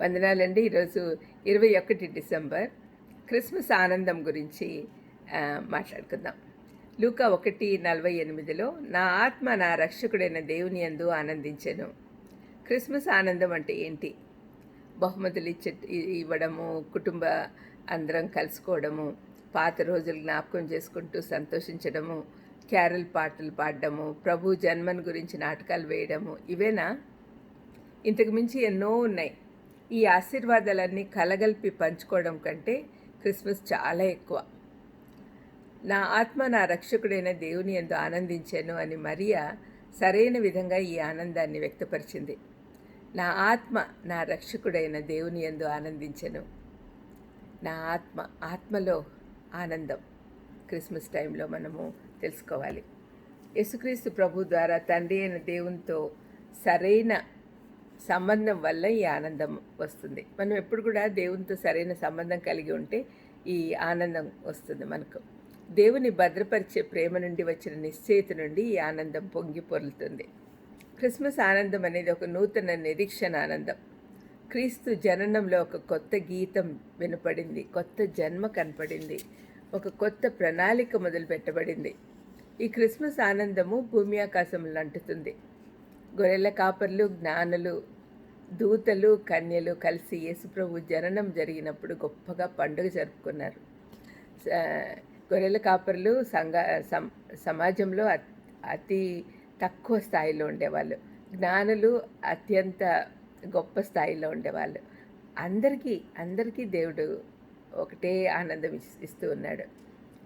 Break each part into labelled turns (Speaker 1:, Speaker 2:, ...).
Speaker 1: వందనాలండి. ఈరోజు ఇరవై ఒకటి డిసెంబర్. క్రిస్మస్ ఆనందం గురించి మాట్లాడుకుందాం. లూకా ఒకటి నలభై ఎనిమిదిలో నా ఆత్మ నా రక్షకుడైన దేవుని అందు ఆనందించను. క్రిస్మస్ ఆనందం అంటే ఏంటి? బహుమతులు ఇచ్చే ఇవ్వడము కుటుంబ అందరం కలుసుకోవడము పాత రోజులు జ్ఞాపకం చేసుకుంటూ సంతోషించడము క్యారల్ పాటలు పాడడము ప్రభు జన్మన్ గురించి నాటకాలు వేయడము ఇవేనా? ఇంతకు మించి ఎన్నో ఉన్నాయి. ఈ ఆశీర్వాదాలన్నీ కలగలిపి పంచుకోవడం కంటే క్రిస్మస్ చాలా ఎక్కువ. నా ఆత్మ నా రక్షకుడైన దేవుని ఎందు ఆనందించాను అని మరియా సరైన విధంగా ఈ ఆనందాన్ని వ్యక్తపరిచింది. నా ఆత్మ నా రక్షకుడైన దేవుని ఎందు ఆనందించాను. నా ఆత్మ ఆత్మలో ఆనందం. క్రిస్మస్ టైంలో మనము తెలుసుకోవాలి. యేసుక్రీస్తు ప్రభు ద్వారా తండ్రి అయిన దేవునితో సరైన సంబంధం వల్ల ఈ ఆనందం వస్తుంది. మనం ఎప్పుడు కూడా దేవునితో సరైన సంబంధం కలిగి ఉంటే ఈ ఆనందం వస్తుంది మనకు. దేవుని భద్రపరిచే ప్రేమ నుండి వచ్చిన నిశ్చయిత నుండి ఈ ఆనందం పొంగి పొర్లుతుంది. క్రిస్మస్ ఆనందం అనేది ఒక నూతన నిరీక్షణ ఆనందం. క్రీస్తు జననంలో ఒక కొత్త గీతం వినపడింది. కొత్త జన్మ కనపడింది. ఒక కొత్త ప్రణాళిక మొదలు పెట్టబడింది ఈ క్రిస్మస్ ఆనందము భూమి ఆకాశంలో అంటుతుంది. గొర్రెల కాపర్లు జ్ఞానులు దూతలు కన్యలు కలిసి యేసుప్రభు జననం జరిగినప్పుడు గొప్పగా పండుగ జరుపుకున్నారు. గొర్రెల కాపర్లు సంఘ సం సమాజంలో అత్- అతి తక్కువ స్థాయిలో ఉండేవాళ్ళు. జ్ఞానులు అత్యంత గొప్ప స్థాయిలో ఉండేవాళ్ళు. అందరికీ అందరికీ దేవుడు ఒకటే ఆనందం ఇస్తూ ఉన్నాడు.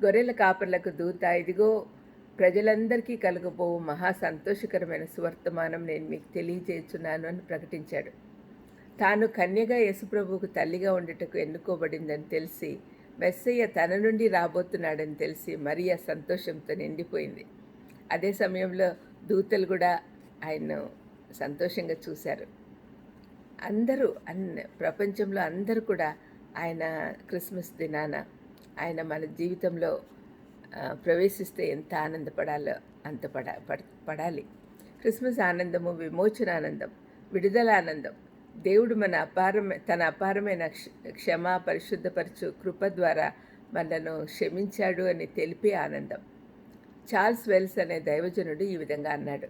Speaker 1: గొర్రెల కాపర్లకు దూత ఇదిగో ప్రజలందరికీ కలుగబోవు మహా సంతోషకరమైన సువర్తమానం నేను మీకు తెలియజేస్తున్నాను అని ప్రకటించాడు. తాను కన్యగా యేసుప్రభువుకు తల్లిగా ఉండటకు ఎన్నుకోబడిందని తెలిసి మెస్సయ్య తన నుండి రాబోతున్నాడని తెలిసి మరియా సంతోషంతో నిండిపోయింది. అదే సమయంలో దూతలు కూడా ఆయన్ను సంతోషంగా చూశారు. అందరూ అన్న ప్రపంచంలో అందరూ కూడా ఆయన క్రిస్మస్ దినాన ఆయన మన జీవితంలో ప్రవేశిస్తే ఎంత ఆనందపడాలో అంత పడ పడ పడాలి. క్రిస్మస్ ఆనందము విమోచన ఆనందం విడుదల ఆనందం దేవుడు మన అపారమే తన అపారమైన క్ష- క్షమ పరిశుద్ధపరచు కృప ద్వారా మనను క్షమించాడు అని తెలిపే ఆనందం. చార్ల్స్ వెల్స్ అనే దైవజనుడు ఈ విధంగా అన్నాడు.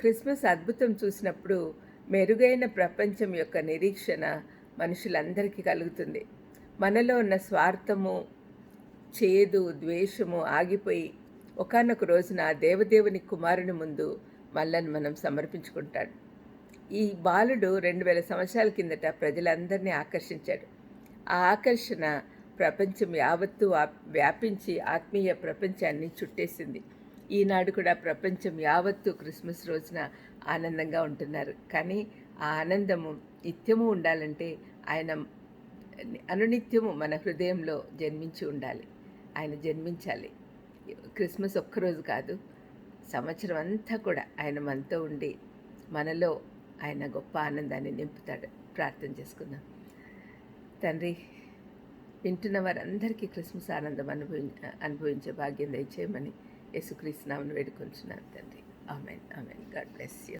Speaker 1: క్రిస్మస్ అద్భుతం చూసినప్పుడు మెరుగైన ప్రపంచం యొక్క నిరీక్షణ మనుషులందరికీ కలుగుతుంది. మనలో ఉన్న స్వార్థము చేదు ద్వేషము ఆగిపోయి ఒకానొక రోజున ఆ దేవదేవుని కుమారుని ముందు మల్లని మనం సమర్పించుకుంటాడు. ఈ బాలుడు రెండు వేల సంవత్సరాల కిందట ప్రజలందరినీ ఆకర్షించాడు. ఆ ఆకర్షణ ప్రపంచం యావత్తు వ్యాపించి ఆత్మీయ ప్రపంచాన్ని చుట్టేసింది. ఈనాడు కూడా ప్రపంచం యావత్తు క్రిస్మస్ రోజున ఆనందంగా ఉంటున్నారు. కానీ ఆ ఆనందము నిత్యము ఉండాలంటే ఆయన అనునిత్యము మన హృదయంలో జన్మించి ఉండాలి. ఆయన జన్మించాలి. క్రిస్మస్ ఒక్కరోజు కాదు సంవత్సరం అంతా కూడా ఆయన మనతో ఉండి మనలో ఆయన గొప్ప ఆనందాన్ని నింపుతాడు. ప్రార్థన చేసుకుందాం. తండ్రి వింటున్న వారందరికీ క్రిస్మస్ ఆనందం అనుభవి అనుభవించే భాగ్యం దయచేయమని యేసుక్రీస్తు నామను తండ్రి. Amen amen. God bless you.